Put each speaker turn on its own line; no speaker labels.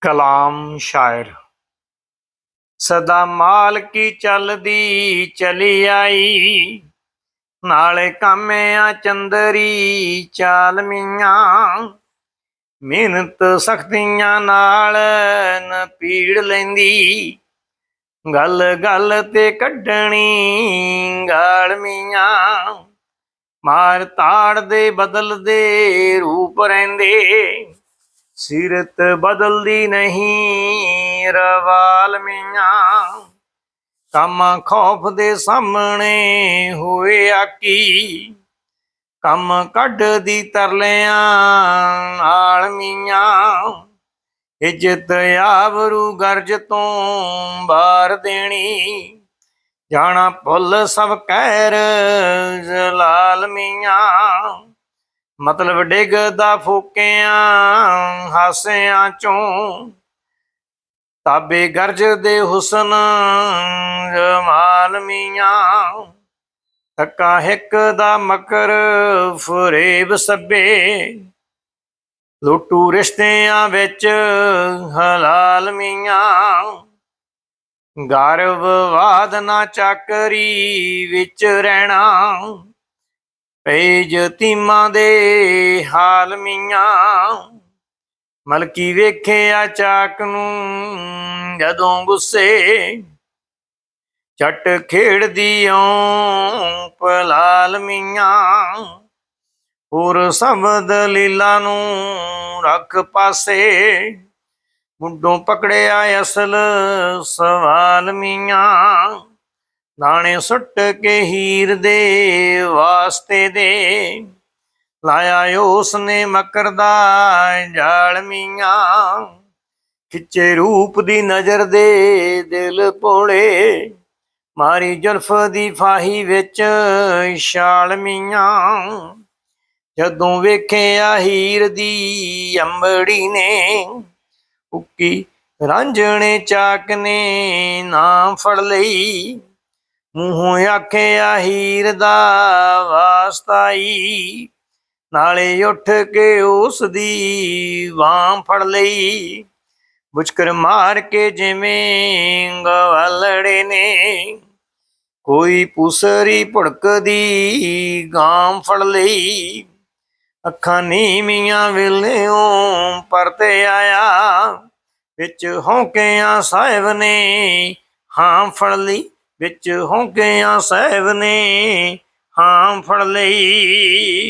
ਕਲਾਮ ਸ਼ਾਇਰ। ਸਦਾ ਮਾਲ ਕੀ ਚੱਲਦੀ ਚਲੀ ਆਈ। ਨਾਲੇ ਕਾਮਿਆਂ ਚੰਦਰੀ ਚਾਲਮੀਆਂ। ਮਿਹਨਤ ਸਖਤੀਆਂ ਨਾਲ ਨ ਪੀੜ ਲੈਂਦੀ। ਗੱਲ ਗੱਲ ਤੇ ਕੱਢਣੀ ਗਾਲਮੀਆਂ ਮਾਰ ਤਾੜ ਦੇ ਬਦਲਦੇ ਰੂਪ ਰਹਿੰਦੇ। ਸਿਰਤ ਬਦਲਦੀ ਨਹੀਂ, ਰਵਾਲ ਮੀਆਂ। ਕੰਮ ਖੌਫ ਦੇ ਸਾਹਮਣੇ ਹੋਏ ਆਕੀ। ਕੰਮ ਕੱਢਦੀ ਤਰਲਿਆਂ ਨਾਲ ਮੀਆਂ। ਇੱਜ਼ਤ ਆਵਰੂ ਗਰਜ ਤੋਂ ਬਾਰ ਦੇਣੀ। ਜਾਣਾ ਭੁੱਲ ਸਭ ਕਹਿਰ ਜਲਾਲ ਮੀਆਂ। ਮਤਲਬ ਡਿੱਗਦਾ ਫੂਕਿਆਂ, ਹਾਸਿਆਂ ਚੋਂ। ਤਾਬੇ ਗਰਜ ਦੇ ਹੁਸਨ, ਜਮਾਲ ਮੀਆਂ। ਤੱਕਾ ਹਿੱਕ ਦਾ ਮਕਰ, ਫਰੇਬ ਸੱਬੇ। ਲੋਟੂ ਰਿਸ਼ਤਿਆਂ ਵਿੱਚ ਹਲਾਲ ਮੀਆਂ। ਗਰਵ ਵਾਦ ਨਾ ਚੱਕਰੀ ਵਿੱਚ ਰਹਿਣਾ। ਪਏ ਯਤੀਮਾਂ ਦੇ ਹਾਲ ਮੀਆਂ। ਮਲਕੀ ਵੇਖਿਆ ਚਾਕ ਨੂੰ ਜਦੋਂ ਗੁੱਸੇ। ਛੱਟ ਖੇਡਦੀ ਓਂ ਪਲਾਲ ਮੀਆਂ। ਹੋਰ ਸਭ ਦਲੀਲਾਂ ਨੂੰ ਰੱਖ ਪਾਸੇ। ਮੁੰਡੋਂ ਪਕੜਿਆ ਅਸਲ ਸਵਾਲ ਮੀਆਂ। ਦਾਣੇ ਸੁੱਟ ਕੇ ਹੀਰ ਦੇ ਵਾਸਤੇ ਦੇ। ਲਾਇਆ ਉਸ ਨੇ ਮਕਰ ਦਾ ਜਾਲ ਮੀਆਂ, ਖਿੱਚੇ ਰੂਪ ਦੀ ਨਜ਼ਰ ਦੇ ਦਿਲ ਪੋਲੇ ਮਾਰੀ ਜੁਲਫ ਦੀ ਫਾਹੀ ਵਿੱਚ ਛਾਲ ਮੀਆਂ, ਜਦੋਂ ਵੇਖਿਆ ਹੀਰ ਦੀ ਅੰਬੜੀ ਨੇ, ਉੱਕੀ ਰਾਂਝਣੇ ਚਾਕ ਨੇ ਨਾ ਫੜ ਲਈ। ਮੂੰਹੋਂ ਆਖਿਆ, ਹੀਰ ਦਾ ਵਾਸਤਾਈ ਨਾਲੇ ਉੱਠ ਕੇ ਉਸ ਦੀ ਬਾਹ ਫੜ ਲਈ। ਬੁਚਕਰ ਮਾਰ ਕੇ ਜਿਵੇਂ ਗਵਾਲੜੇ ਨੇ। ਕੋਈ ਪੁਸਰੀ ਭੁੜਕਦੀ ਗਾਂ ਫੜ ਲਈ। ਅੱਖਾਂ ਨੀਵੀਆਂ ਵੇਲਿਓਂ ਪਰਤੇ ਆਇਆ। ਵਿੱਚ ਹੌਂਕਿਆਂ ਸਾਹਿਬ ਨੇ ਹਾਂ ਫੜ ਲਈ। ਵਿੱਚ ਹੌਂਕਿਆਂ ਸਾਹਿਬ ਨੇ ਹਾਂ ਫੜ ਲਈ।